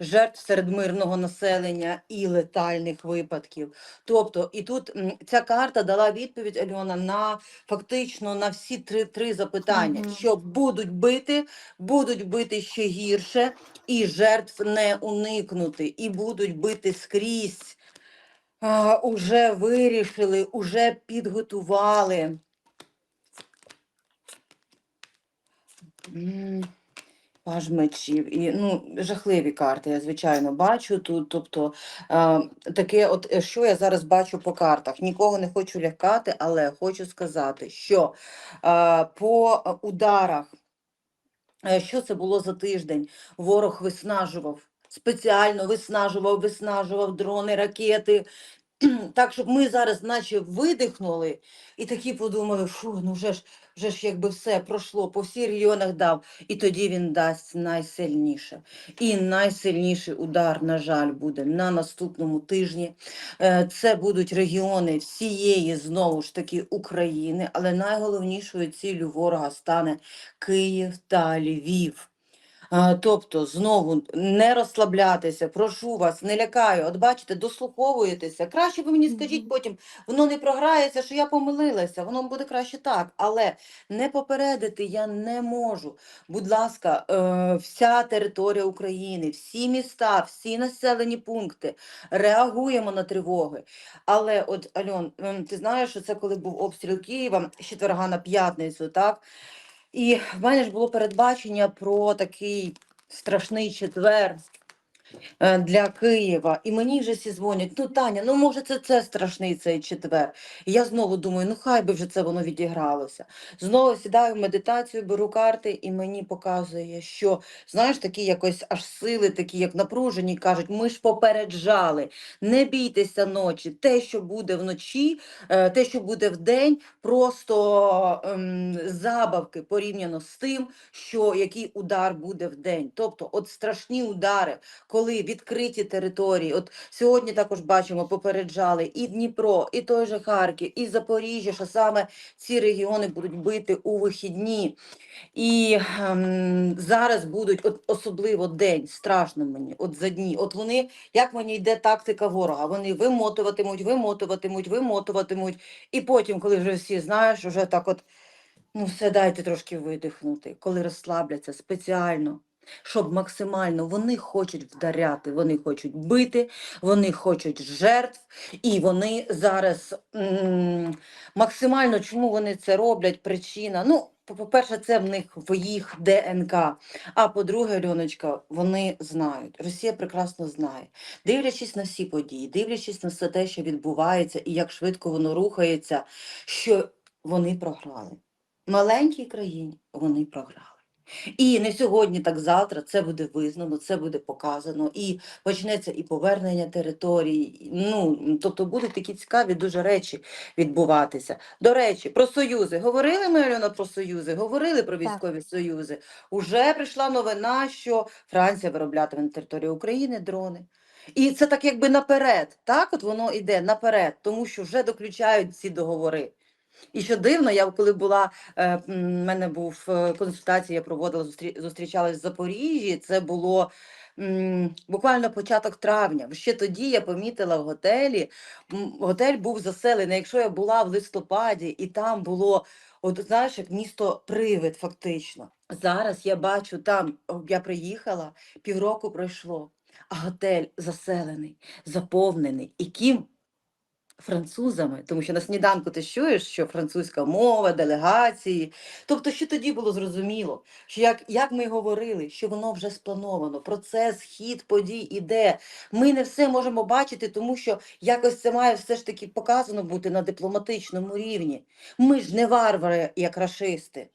жертв серед мирного населення і летальних випадків. Тобто, і тут ця карта дала відповідь Альона на фактично на всі три, три запитання: Мгм. що будуть бити, будуть бити ще гірше, і жертв не уникнути, і будуть бити скрізь. А, уже вирішили, уже підготували. М, Паж мечів. І, ну, жахливі карти, я звичайно бачу тут. Тобто, е, таке, от е, що я зараз бачу по картах. Нікого не хочу лякати, але хочу сказати, що е, по е, ударах, е, що це було за тиждень, ворог виснажував. Спеціально виснажував, виснажував дрони, ракети, так, щоб ми зараз наче видихнули і такі подумали, фу, ну вже ж, вже ж якби все пройшло, по всіх регіонах дав, і тоді він дасть найсильніше. І найсильніший удар, на жаль, буде на наступному тижні. Е, Це будуть регіони всієї, знову ж таки, України, але найголовнішою ціллю ворога стане Київ та Львів. Тобто, знову не розслаблятися, прошу вас, не лякаю. От бачите, дослуховуєтеся. Краще ви мені скажіть потім, воно не програється, що я помилилася, воно буде краще так. Але не попередити я не можу. Будь ласка, е, вся територія України, всі міста, всі населені пункти, реагуємо на тривоги. Але от, Альон, ем, ти знаєш, що це коли був обстріл Києва з четверга на п'ятницю, так? І в мене ж було передбачення про такий страшний четвер для Києва. І мені вже всі дзвонять, ну Таня, ну може це, це страшний цей четвер. І я знову думаю, ну хай би вже це воно відігралося. Знову сідаю в медитацію, беру карти, і мені показує, що знаєш, такі якось аж сили, такі як напружені, кажуть, ми ж попереджали, не бійтеся ночі. Те, що буде вночі, е, те, що буде вдень, просто ем, забавки порівняно з тим, що який удар буде вдень. Тобто, от страшні удари, коли відкриті території. От сьогодні також бачимо, попереджали і Дніпро, і той же Харків, і Запоріжжя, що саме ці регіони будуть бити у вихідні. І ем, зараз будуть от, особливо день, страшно мені, от за дні. От вони, як мені йде тактика ворога, вони вимотуватимуть, вимотуватимуть, вимотуватимуть. І потім, коли вже всі знаєш, вже так от, ну все, дайте трошки видихнути, коли розслабляться спеціально. Щоб максимально вони хочуть вдаряти, вони хочуть бити, вони хочуть жертв, і вони зараз максимально чому вони це роблять? Причина. Ну, по- по-перше, це в них в їх ДНК. А по-друге, Альоночка, вони знають. Росія прекрасно знає. Дивлячись на всі події, дивлячись на все те, що відбувається, і як швидко воно рухається, що вони програли. Маленькій країні вони програли. І не сьогодні, так завтра це буде визнано, це буде показано, і почнеться і повернення територій. Ну тобто будуть такі цікаві дуже речі відбуватися. До речі, про союзи. Говорили ми Альона, про союзи, говорили про Так. військові союзи. Уже прийшла новина, що Франція вироблятиме на території України дрони. І це так якби наперед, так от воно йде наперед, тому що вже доключають ці договори. І що дивно, я коли була, е, в мене був е, консультація, я проводила, зустрі, зустрічалась в Запоріжжі, це було буквально початок травня. Ще тоді я помітила в готелі, готель був заселений, якщо я була в листопаді, і там було, от знаєш, як місто привид фактично. Зараз я бачу там, я приїхала, півроку пройшло, а готель заселений, заповнений. І ким? Французами, тому що на сніданку ти чуєш, що французька мова, делегації. Тобто, що тоді було зрозуміло, що як, як ми говорили, що воно вже сплановано, процес, хід подій іде. Ми не все можемо бачити, тому що якось це має все ж таки показано бути на дипломатичному рівні. Ми ж не варвари, як рашисти.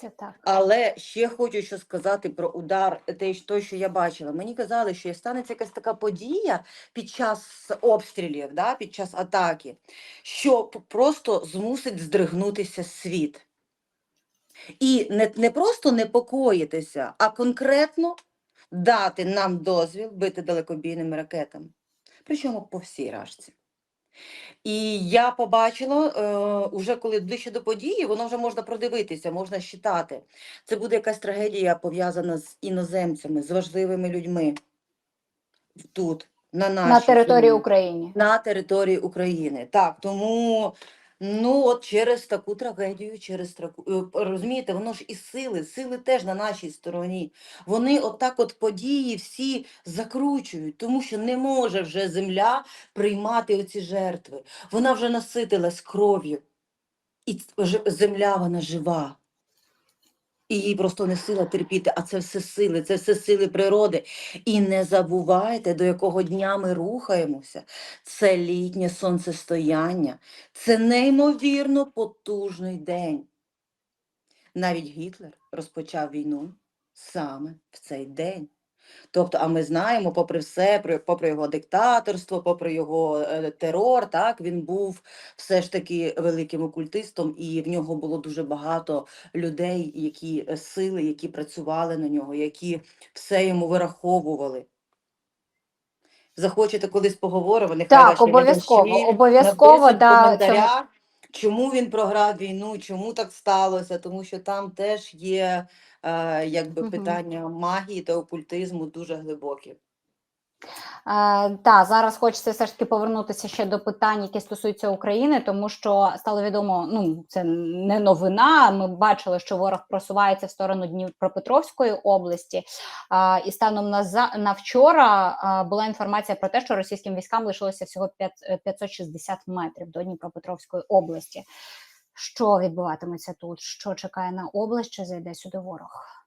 Це так. Але ще хочу що сказати про удар, те, що- я бачила. Мені казали, що станеться якась така подія під час обстрілів, да, під час атаки, що просто змусить здригнутися світ. І не, не просто непокоїтися, а конкретно дати нам дозвіл бити далекобійними ракетами. Причому по всій рашці. І я побачила, е, уже коли ближче до події, воно вже можна продивитися, можна считати. Це буде якась трагедія пов'язана з іноземцями, з важливими людьми тут, на нашій на території України. на території України. Так, тому ну от через таку трагедію, через таку е, розумієте, воно ж і сили, сили теж на нашій стороні. Вони отак от події всі закручують, тому що не може вже земля приймати оці жертви. Вона вже наситилась кров'ю. І земля вона жива. І їй просто не сила терпіти, а це все сили, це все сили природи. І не забувайте, до якого дня ми рухаємося. Це літнє сонцестояння, це неймовірно потужний день. Навіть Гітлер розпочав війну саме в цей день. Тобто, а ми знаємо, попри все, попри його диктаторство, попри його е, терор, так він був все ж таки великим окультистом, і в нього було дуже багато людей, які е, сили, які працювали на нього, які все йому вираховували. Захочете колись поговоримо, нехай Так, обов'язково, обов'язково, в да, коментарях, чому він програв війну, чому так сталося, тому що там теж є е, якби питання магії та окультизму дуже глибокі. Е, та зараз хочеться все ж таки повернутися ще до питань, які стосуються України, тому що стало відомо, ну це не новина. Ми бачили, що ворог просувається в сторону Дніпропетровської області. А, і станом на за на вчора а, була інформація про те, що російським військам лишилося всього 5, е, 560 метрів до Дніпропетровської області. Що відбуватиметься тут? Що чекає на область? Чи зайде сюди ворог?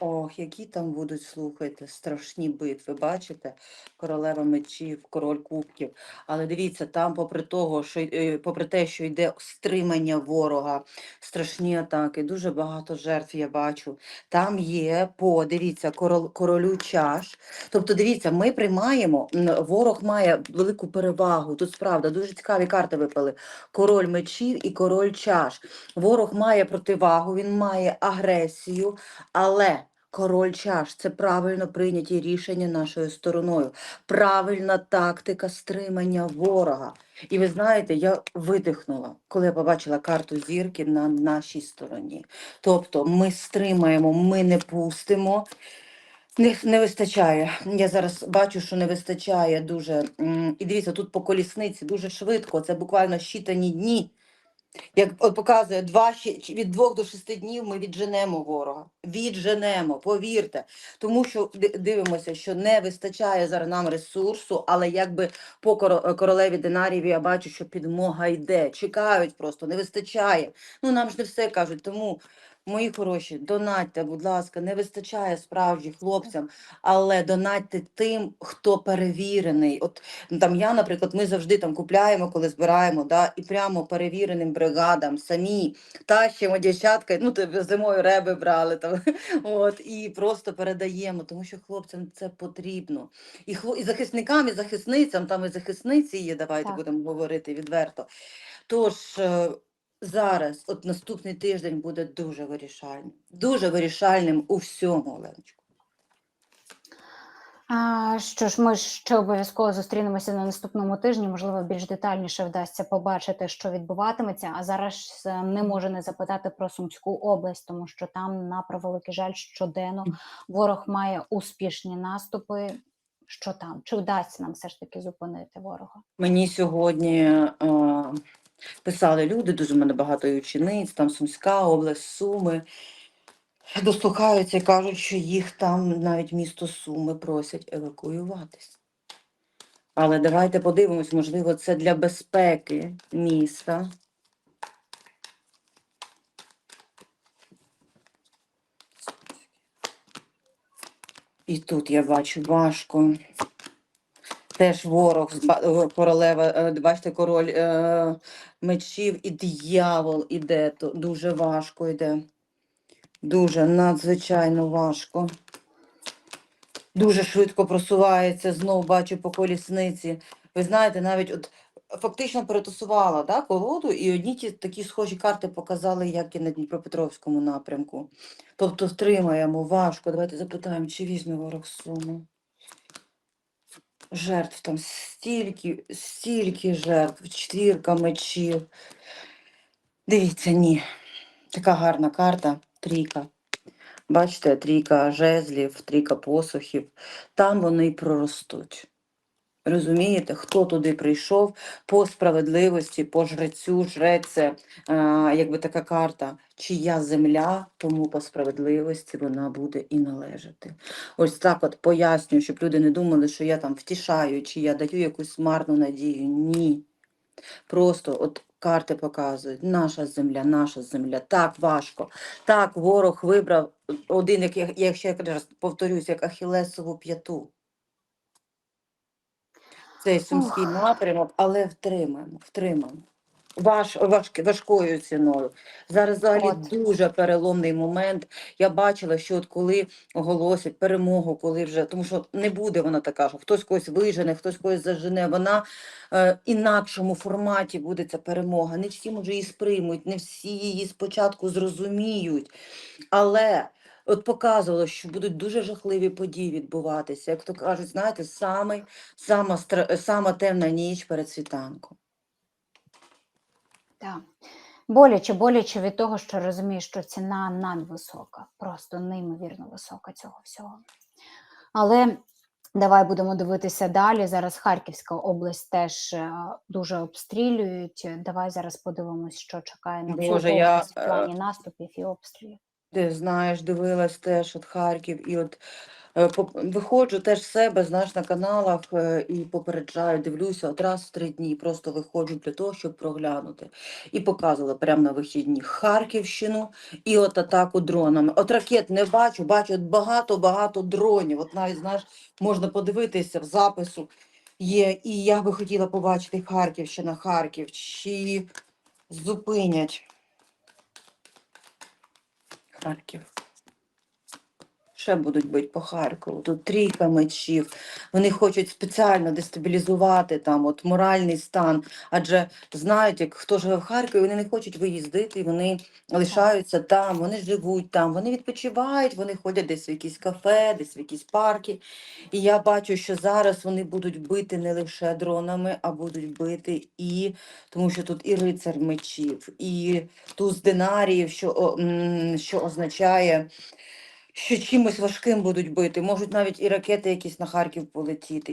Ох, які там будуть, слухайте, страшні битви, бачите? Королева мечів, король кубків. Але дивіться, там, попри того, що е, попри те, що йде стримання ворога, страшні атаки, дуже багато жертв я бачу. Там є по, дивіться, корол, королю чаш. Тобто, дивіться, ми приймаємо, ворог має велику перевагу. Тут справда дуже цікаві карти випали. Король мечів і король чаш. Ворог має противагу, він має агресію, але король чаш це правильно прийняті рішення нашою стороною, правильна тактика стримання ворога. І ви знаєте, я видихнула, коли я побачила карту зірки на нашій стороні. Тобто ми стримаємо, ми не пустимо. Не, не вистачає. Я зараз бачу, що не вистачає дуже. І дивіться, тут по колісниці дуже швидко, це буквально щитані дні. Як показує, два, від двох до шести днів ми відженемо ворога. Відженемо, повірте. Тому що дивимося, що не вистачає зараз нам ресурсу, але якби по е, королеві Динаріві я бачу, що підмога йде. Чекають просто, не вистачає. Ну нам ж не все кажуть. Тому, мої хороші, донатьте, будь ласка, не вистачає справді хлопцям, але донатьте тим, хто перевірений. От Ну, Там я, наприклад, ми завжди там купляємо, коли збираємо, да, і прямо перевіреним бригадам самі тащимо дівчатка, ну зимою реби брали там, от, і просто передаємо, тому що хлопцям це потрібно. І, хло, і захисникам, і захисницям, там і захисниці є, давайте Так. будемо говорити відверто. Тож е, зараз, от наступний тиждень буде дуже вирішальним, дуже вирішальним у всьому, Оленочку. А, що ж, ми ще обов'язково зустрінемося на наступному тижні. Можливо, більш детальніше вдасться побачити, що відбуватиметься. А зараз е, не можу не запитати про Сумську область, тому що там, на превеликий жаль, щоденно ворог має успішні наступи. Що там? Чи вдасться нам все ж таки зупинити ворога? Мені сьогодні е, писали люди, дуже в мене багато і учениць, там Сумська область, Суми. Дослухаються і кажуть, що їх там навіть місто Суми просять евакуюватись. Але давайте подивимось, можливо, це для безпеки міста. І тут я бачу важко. Теж ворог, е, королева, е, бачите, король е, мечів і диявол іде, то дуже важко йде. Дуже надзвичайно важко. Дуже швидко просувається, знов бачу по колісниці. Ви знаєте, навіть от фактично перетасувала да, колоду, і одні ті такі схожі карти показали, як і на Дніпропетровському напрямку. Тобто втримаємо важко. Давайте запитаємо, чи візьме ворог суму. Жертв там стільки, стільки жертв, четвірка мечів. Дивіться, ні. Така гарна карта, трійка. Бачите, трійка жезлів, трійка посухів. Там вони проростуть. Розумієте, хто туди прийшов по справедливості, по жрецю, жрець це е, якби така карта, чия земля, тому по справедливості вона буде і належати. Ось так от пояснюю, щоб люди не думали, що я там втішаю, чи я даю якусь марну надію. Ні. Просто от карти показують, наша земля, наша земля, так важко. Так, ворог вибрав один, як я, я раз повторюсь, як Ахілесову п'яту. Цей сумський напрямок, але втримаємо, втримаємо. Важ, важк, важкою ціною. Зараз взагалі От. дуже переломний момент. Я бачила, що от коли оголосять перемогу, коли вже, тому що не буде вона така, що хтось когось вижене, хтось когось зажене. Вона е, інакшому форматі буде ця перемога. Не всі може її сприймуть, не всі її спочатку зрозуміють. Але от показувало, що будуть дуже жахливі події відбуватися. Як то кажуть, знаєте, самий, сама, сама темна ніч перед світанком. Так. Боляче, боляче від того, що розумієш, що ціна надвисока, просто неймовірно висока цього всього. Але давай будемо дивитися далі. Зараз Харківська область теж е, дуже обстрілюють. Давай зараз подивимось, що чекає на Боже, я, в е, плані наступів і обстрілів. Ти знаєш, дивилась теж от Харків, і от е, виходжу теж з себе, знаєш, на каналах е, і попереджаю, дивлюся от раз в три дні, просто виходжу для того, щоб проглянути. І показувала прямо на вихідні Харківщину і от атаку дронами. От ракет не бачу, бачу багато-багато дронів. От навіть, знаєш, можна подивитися в запису є. І я би хотіла побачити Харківщина, Харків, чи зупинять Харків. Ще будуть бити по Харкову. Тут трійка мечів. Вони хочуть спеціально дестабілізувати там от моральний стан. Адже знають, як хто живе в Харкові, вони не хочуть виїздити, вони лишаються там, вони живуть там, вони відпочивають, вони ходять десь в якісь кафе, десь в якісь парки. І я бачу, що зараз вони будуть бити не лише дронами, а будуть бити і тому, що тут і рицар мечів, і туз динаріїв, що, що означає що чимось важким будуть бити. Можуть навіть і ракети якісь на Харків полетіти.